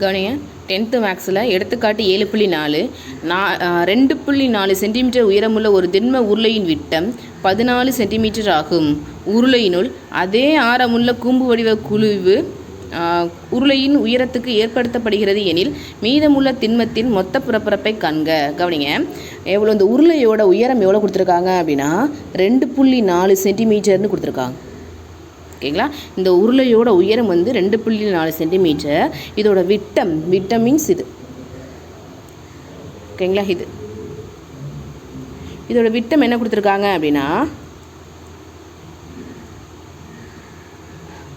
கவனிங்க டென்த்து மேக்ஸில் எடுத்துக்காட்டு ஏழு புள்ளி நாலு. நா ரெண்டு புள்ளி நாலு சென்டிமீட்டர் உயரமுள்ள ஒரு திண்ம உருளையின் விட்டம் பதினாலு சென்டிமீட்டர் ஆகும். உருளையினுள் அதே ஆரமுள்ள கூம்பு வடிவ குழுவு உருளையின் உயரத்துக்கு ஏற்படுத்தப்படுகிறது எனில் மீதமுள்ள திண்மத்தின் மொத்த புறப்பரப்பை கண்க. கவனிங்க எவ்வளோ இந்த உருளையோட உயரம் எவ்வளோ கொடுத்துருக்காங்க அப்படின்னா ரெண்டு புள்ளி நாலு சென்டிமீட்டர்னு கொடுத்துருக்காங்க. ஓகேங்களா? இந்த உருளையோட உயரம் வந்து ரெண்டு புள்ளி நாலு சென்டிமீட்டர். இதோட விட்டம் விட்டம் மீன்ஸ் இது. ஓகேங்களா? இது. இதோட விட்டம் என்ன கொடுத்துருக்காங்க அப்படின்னா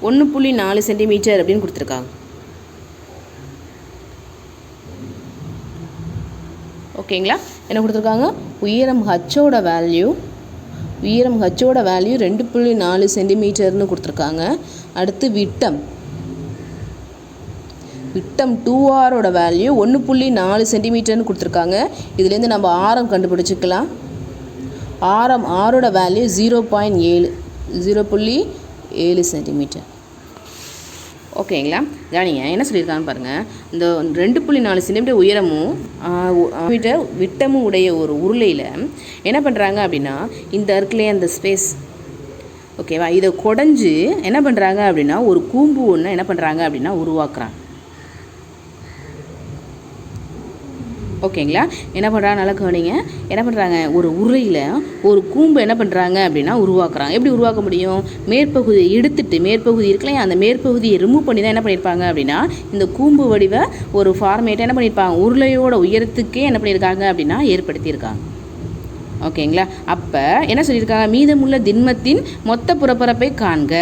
ஒன்று புள்ளி நாலு சென்டிமீட்டர் அப்படின்னு கொடுத்துருக்காங்க. ஓகேங்களா? என்ன கொடுத்துருக்காங்க? உயரம் ஹச்சோட வேல்யூ உயரம் ஹச்சோட வேல்யூ ரெண்டு புள்ளி நாலு சென்டிமீட்டர்னு கொடுத்துருக்காங்க. அடுத்து விட்டம். விட்டம் டூ ஆரோட வேல்யூ ஒன்று புள்ளி நாலு சென்டிமீட்டர்னு கொடுத்துருக்காங்க. இதுலேருந்து நம்ம ஆரம் கண்டுபிடிச்சிக்கலாம். ஆரம் ஆரோட வேல்யூ ஜீரோ பாயிண்ட் ஏழு ஜீரோ புள்ளி ஏழு சென்டிமீட்டர். ஓகேங்களா? கவனிங்க என்ன சொல்லியிருக்காங்க பாருங்கள் இந்த ரெண்டு புள்ளி நாலு சென்டிமீட்டர் உயரமும் மீட்டர் விட்டமும் உடைய ஒரு உருளையில் என்ன பண்ணுறாங்க அப்படின்னா இந்த இருக்குல்லையே அந்த ஸ்பேஸ் ஓகேவா இதை குடஞ்சி என்ன பண்ணுறாங்க அப்படின்னா ஒரு கூம்பு ஒன்று என்ன பண்ணுறாங்க அப்படின்னா உருவாக்குறாங்க. ஓகேங்களா? என்ன பண்ணுறாங்க நல்லா கவனிங்க. என்ன பண்ணுறாங்க ஒரு உரையில் ஒரு கூம்பு என்ன பண்ணுறாங்க அப்படின்னா உருவாக்குறாங்க. எப்படி உருவாக்க முடியும்? மேற்பகுதியை எடுத்துட்டு மேற்பகுதி இருக்குல்லையா அந்த மேற்பகுதியை ரிமூவ் பண்ணி தான் என்ன பண்ணியிருப்பாங்க அப்படின்னா இந்த கூம்பு வடிவ ஒரு ஃபார்மேட்டை என்ன பண்ணியிருப்பாங்க? உருளையோட உயரத்துக்கே என்ன பண்ணியிருக்காங்க அப்படின்னா ஏற்படுத்தியிருக்காங்க. ஓகேங்களா? அப்போ என்ன சொல்லியிருக்காங்க? மீதமுள்ள திண்மத்தின் மொத்த புறப்பரப்பை காண்க.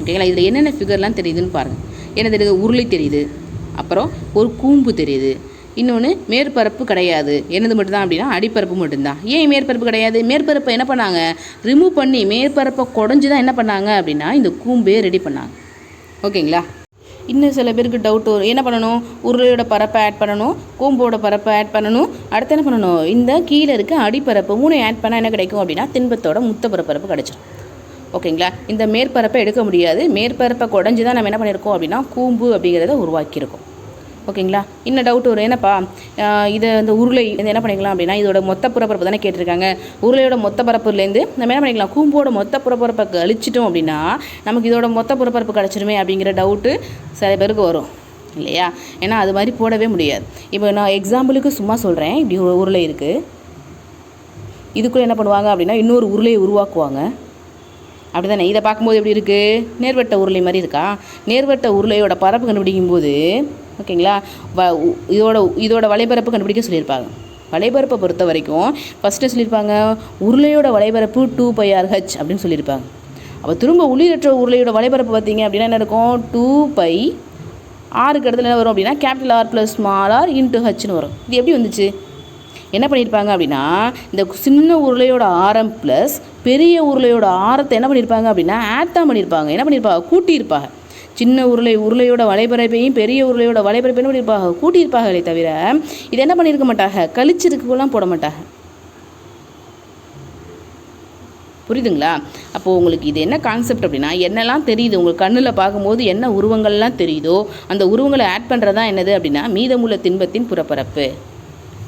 ஓகேங்களா? இதில் என்னென்ன ஃபிகர்லாம் தெரியுதுன்னு பாருங்கள் என்ன தெரியுது? உருளை தெரியுது. அப்புறம் ஒரு கூம்பு தெரியுது. இன்னொன்று மேற்பரப்பு கிடையாது. என்னது மட்டும்தான் அப்படின்னா அடிப்பரப்பு மட்டும்தான். ஏன் மேற்பரப்பு கிடையாது? மேற்பரப்பை என்ன பண்ணாங்க? ரிமூவ் பண்ணி மேற்பரப்பை குடஞ்சி தான் என்ன பண்ணாங்க அப்படின்னா இந்த கூம்பே ரெடி பண்ணாங்க. ஓகேங்களா? இன்னும் சில பேருக்கு டவுட் வரும். என்ன பண்ணணும்? உருளையோட பரப்பை ஆட் பண்ணணும் கூம்போட பரப்பை ஆட் பண்ணணும். அடுத்து என்ன பண்ணணும்? இந்த கீழே இருக்க அடிப்பரப்பு மூணு ஆட் பண்ணால் என்ன கிடைக்கும் அப்படின்னா தின்பத்தோட முத்த பரப்பரப்பு கிடைச்சிடும் ஓகேங்களா? இந்த மேற்பரப்பை எடுக்க முடியாது. மேற்பரப்பை குடஞ்சி தான் நம்ம என்ன பண்ணியிருக்கோம் அப்படின்னா கூம்பு அப்படிங்கிறத உருவாக்கியிருக்கோம். ஓகேங்களா? இன்னும் டவுட் வரும் என்னப்பா இது இதை இந்த உருளை இது என்ன பண்ணிக்கலாம் அப்படின்னா இதோட மொத்த புறப்பரப்பு தானே கேட்டிருக்காங்க. உருளையோட மொத்த பரப்புலேருந்து நம்ம என்ன பண்ணிக்கலாம் கூம்போட மொத்த புறப்பரப்பை கழிச்சிட்டோம் அப்படின்னா நமக்கு இதோட மொத்த புறப்பரப்பு கிடச்சிருமே அப்படிங்கிற டவுட்டு சில பேருக்கு வரும் இல்லையா? ஏன்னா அது மாதிரி போடவே முடியாது. இப்போ நான் எக்ஸாம்பிளுக்கு சும்மா சொல்கிறேன் இப்படி உருளை இருக்குது இதுக்குள்ளே என்ன பண்ணுவாங்க அப்படின்னா இன்னொரு உருளையை உருவாக்குவாங்க. அப்படிதானே? இதை பார்க்கும்போது எப்படி இருக்குது நேர்வட்ட உருளை மாதிரி இருக்கா? நேர்வட்ட உருளையோட பரப்பு கண்டுபிடிக்கும் போது ஓகேங்களா? வ இதோட இதோட வலைபரப்பு கண்டுபிடிக்க சொல்லியிருப்பாங்க. வலைபரப்பை பொறுத்த வரைக்கும் ஃபஸ்ட்டு சொல்லியிருப்பாங்க? உருளையோட வலைபரப்பு டூ பை ஆர் ஹச் அப்படின்னு சொல்லியிருப்பாங்க. அப்போ திரும்ப உள்ளீரற்ற உருளையோட வலைபரப்பு பார்த்தீங்க அப்படின்னா என்ன இருக்கும்? டூ பை ஆறுக்கு இடத்துல என்ன வரும் அப்படின்னா? Capital R plus small R into ஹச்னு வரும். இது எப்படி வந்துச்சு? என்ன பண்ணியிருப்பாங்க அப்படின்னா இந்த சின்ன உருளையோட ஆரம் ப்ளஸ் பெரிய உருளையோட ஆரத்தை என்ன பண்ணியிருப்பாங்க அப்படின்னா ஆட் தான் பண்ணியிருப்பாங்க என்ன பண்ணியிருப்பாங்க கூட்டியிருப்பாங்க. சின்ன உருளை உருளையோட வலைபரப்பையும் பெரிய உருளையோட வலைபரப்பையும் என்ன பண்ணியிருப்பாங்க கூட்டியிருப்பாங்களே தவிர இது என்ன பண்ணியிருக்க மாட்டாங்க? கழிச்சிருக்குலாம் போட மாட்டாங்க. புரியுதுங்களா? அப்போது உங்களுக்கு இது என்ன கான்செப்ட் அப்படின்னா என்னெல்லாம் தெரியுது? உங்களுக்கு கண்ணில் பார்க்கும்போது என்ன உருவங்கள்லாம் தெரியுதோ அந்த உருவங்களை ஆட் பண்ணுறது தான் என்னது அப்படின்னா மீதமுள்ள தின்பத்தின் புறப்பரப்பு.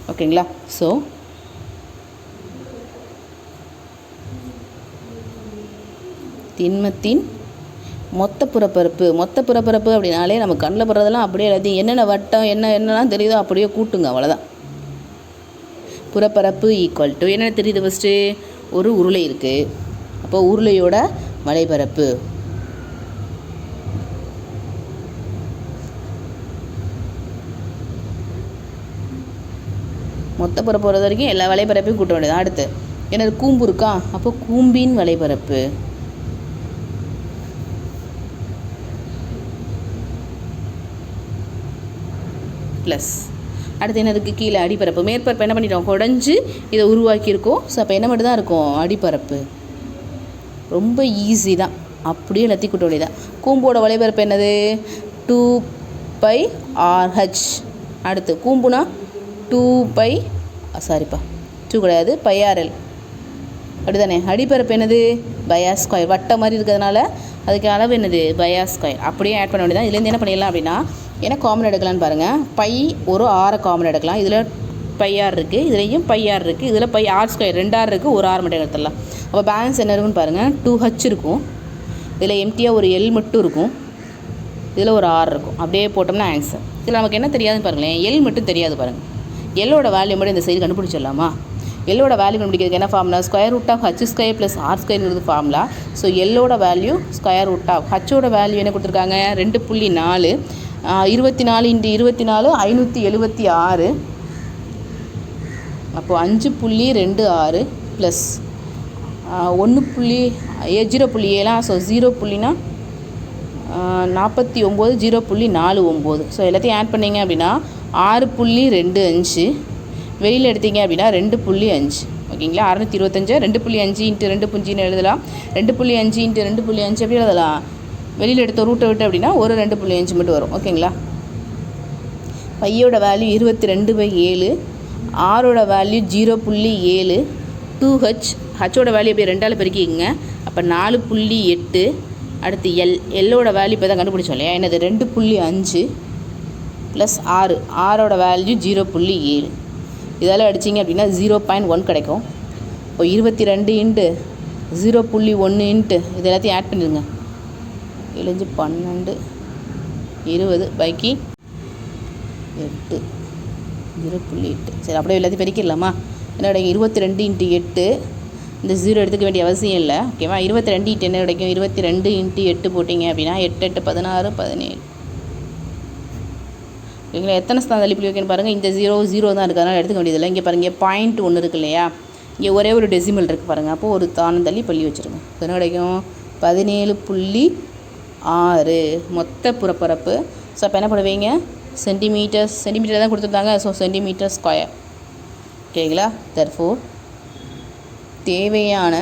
ஓகேங்களா? ஸோ திண்மத்தின் மொத்த புறப்பரப்பு மொத்த புறப்பரப்பு அப்படின்னாலே நம்ம கண்ணில் படுறதெல்லாம் அப்படியே எல்லாத்தையும் என்னென்ன வட்டம் என்ன என்னெல்லாம் தெரியுதோ அப்படியே கூட்டுங்க அவ்வளோதான் புறப்பரப்பு ஈக்குவல் டு என்ன தெரியுது ஃபஸ்ட்டு ஒரு உருளை இருக்குது அப்போ உருளையோட வலைபரப்பு மொத்த புறப்பு பொறுத்த வரைக்கும் எல்லா வலைப்பரப்பையும் கூட்ட வேண்டியது அடுத்து என்னது கூம்பு இருக்கா? அப்போ கூம்பின் வலைபரப்பு ப்ளஸ் அடுத்து என்ன இருக்குது கீழே? அடிப்பரப்பு. மேற்பரப்பு என்ன பண்ணிட்டோம்? குடஞ்சி இதை உருவாக்கியிருக்கோம். ஸோ அப்போ என்ன மட்டும் தான் இருக்கும்? அடிப்பரப்பு. ரொம்ப ஈஸி தான். அப்படியே எல்லாத்தையும் கூட்ட வேண்டியதான் கூம்போட வலைபரப்பு என்னது? டூ பை ஆர்ஹெச் அடுத்து கூம்புனா டூ பை. சாரிப்பா டூ கிடையாது பை ஆர்எல் அப்படிதானே? அடிப்பரப்பு என்னது? பயா ஸ்கொயர் வட்டம் மாதிரி இருக்கிறதுனால அதுக்கு அளவு என்னது? பயா ஸ்கொயர் அப்படியே ஆட் பண்ண வேண்டியதான் இதுலேருந்து என்ன பண்ணிடலாம் அப்படின்னா என்ன காமன் எடுக்கலாம்னு பாருங்கள் பை ஒரு ஆறை காமன் எடுக்கலாம். இதில் பை ஆர் இருக்குது இதுலேயும் பை ஆர் இருக்குது இதில் பை ஆர் ஸ்கொயர் ரெண்டு ஆர் இருக்குது ஒரு ஆறு மட்டும் எடுத்துடலாம். அப்போ பேலன்ஸ் என்ன இருக்குன்னு பாருங்கள் டூ ஹச் இருக்கும். இதில் எம்டியாக ஒரு எல் மட்டும் இருக்கும். இதில் ஒரு ஆர் இருக்கும். அப்படியே போட்டோம்னா ஆன்சர் இதில் நமக்கு என்ன தெரியாதுன்னு பாருங்களேன். எல் மட்டும் தெரியாது பாருங்கள் எல்லோட வேல்யூ மட்டும் இந்த சைடு கண்டுபிடிச்சிடலாமா? எல்லோட வேல்யூ கண்டுபிடிக்கிறதுக்கு என்ன formula square root of H square plus R ஸ்கொயர்ங்கிறது formula so எல்லோட வேல்யூ ஸ்கொயர் ரூட் ஆஃப் ஹச்சோட வேல்யூ என்ன கொடுத்துருக்காங்க? ரெண்டு புள்ளி நாலு. இருபத்தி நாலு இன்ட்டு இருபத்தி நாலு ஐநூற்றி எழுபத்தி ஆறு. அப்போது அஞ்சு புள்ளி ரெண்டு ஆறு ப்ளஸ் ஒன்று புள்ளி ஏ ஜீரோ புள்ளி ஏழாம் ஸோ ஜீரோ புள்ளினா நாற்பத்தி ஒம்பது ஜீரோ புள்ளி நாலு ஒம்பது. ஸோ எல்லாத்தையும் ஆட் பண்ணிங்க அப்படின்னா ஆறு புள்ளி ரெண்டு அஞ்சு. வெளியில் எடுத்தீங்க அப்படின்னா ரெண்டு புள்ளி அஞ்சு. ஓகேங்களா? அறநூற்றி இருபத்தஞ்சு. ரெண்டு புள்ளி அஞ்சு இன்ட்டு ரெண்டு புஞ்சின்னு எழுதலாம். ரெண்டு புள்ளி அஞ்சு இன்ட்டு ரெண்டு புள்ளி அஞ்சு எப்படி எழுதலாம். வெளியில் எடுத்த ரூட்டை விட்டு அப்படின்னா ஒரு ரெண்டு புள்ளி அஞ்சு மட்டும் வரும். ஓகேங்களா? பையோட வேல்யூ இருபத்தி ரெண்டு பை ஏழு. ஆரோட வேல்யூ ஜீரோ புள்ளி ஏழு. டூ ஹச் ஹச்சோட வேல்யூ அப்படியே ரெண்டால் பெருக்கிக்கங்க. அப்போ நாலு புள்ளி எட்டு. அடுத்து எல். எல்லோட வேல்யூ இப்போ தான் கண்டுபிடிச்சோம் இல்லையா? என்னது? ரெண்டு புள்ளி அஞ்சு. ப்ளஸ் ஆறு. ஆறோட வேல்யூ ஜீரோ புள்ளி ஏழு. இதெல்லாம் அடிச்சிங்க அப்படின்னா ஜீரோ பாயிண்ட் ஒன் கிடைக்கும். இப்போ இருபத்தி ரெண்டு இன்ட்டு ஜீரோ புள்ளி ஒன்று இன்ட்டு இது எல்லாத்தையும் ஆட் பண்ணிடுங்க. எழுஞ்சு பன்னெண்டு இருபது பைக்கி எட்டு. ஜீரோ புள்ளி எட்டு. சரி அப்படியே எல்லாத்தையும் பெருக்கிடலாமா? என்ன கிடைக்கும்? இருபத்தி ரெண்டு இன்ட்டு எட்டு. இந்த ஜீரோ எடுத்துக்க வேண்டிய அவசியம் இல்லை. ஓகேவா? இருபத்தி ரெண்டு இன்ட்டு என்ன கிடைக்கும்? இருபத்தி ரெண்டு இன்ட்டு எட்டு போட்டிங்க அப்படின்னா எட்டு எட்டு பதினாறு பதினேழு. ஓகேங்களா எத்தனை ஸ்தானம் தள்ளி புள்ளி வைக்கணும் பாருங்கள் இந்த ஜீரோ ஜீரோ தான் இருக்குது அதனால் எடுத்துக்க வேண்டியதில்லை. இங்கே பாருங்கள் பாயிண்ட் ஒன்று இருக்கு இல்லையா? இங்கே ஒரே ஒரு டெசிமல் இருக்குது பாருங்கள் அப்போது ஒரு தானம் தள்ளி பள்ளி வச்சுருங்க. என்ன கிடைக்கும்? பதினேழு புள்ளி ஆறு. மொத்த புறப்பரப்பு. ஸோ அப்போ என்ன பண்ணுவீங்க? சென்டிமீட்டர்ஸ் சென்டிமீட்டர் தான் கொடுத்துருந்தாங்க. ஸோ சென்டிமீட்டர் ஸ்கொயர் ஓகேங்களா? தர்ஃபோர் தேவையான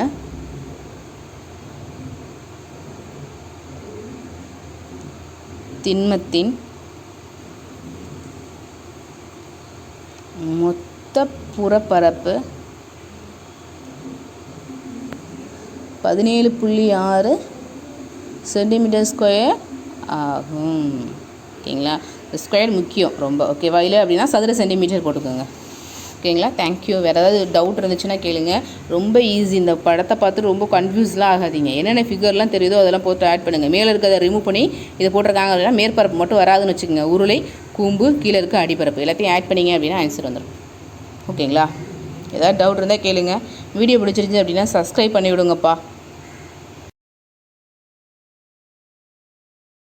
திண்மத்தின் மொத்த புறப்பரப்பு பதினேழு புள்ளி ஆறு சென்டிமீட்டர் ஸ்கொயர் ஆகும். ஓகேங்களா? ஸ்கொயர் முக்கியம் ரொம்ப. ஓகேவா இல்லை அப்படின்னா சதுர சென்டிமீட்டர் போட்டுக்கோங்க. ஓகேங்களா? தேங்க்யூ வேறு ஏதாவது டவுட் இருந்துச்சுன்னா கேளுங்க. ரொம்ப ஈஸி இந்த படத்தை பார்த்து ரொம்ப கன்ஃபியூஸ்லாம் ஆகாதீங்க. என்னென்ன ஃபிகர்லாம் தெரியுதோ அதெல்லாம் போட்டு ஆட் பண்ணுங்கள் மேலே இருக்கிறத ரிமூவ் பண்ணி இதை போட்டிருக்காங்க அப்படின்னா மேற்பரப்பு மட்டும் வராதுன்னு வச்சுக்கோங்க. உருளை கூம்பு கீழே இருக்க அடிப்பரப்பு. எல்லாத்தையும் ஆட் பண்ணிங்க அப்படின்னா ஆன்சர் வந்துடும் ஓகேங்களா? ஏதாவது டவுட் இருந்தால் கேளுங்கள் வீடியோ பிடிச்சிருந்துச்சு அப்படின்னா சப்ஸ்கிரைப் பண்ணி விடுங்கப்பா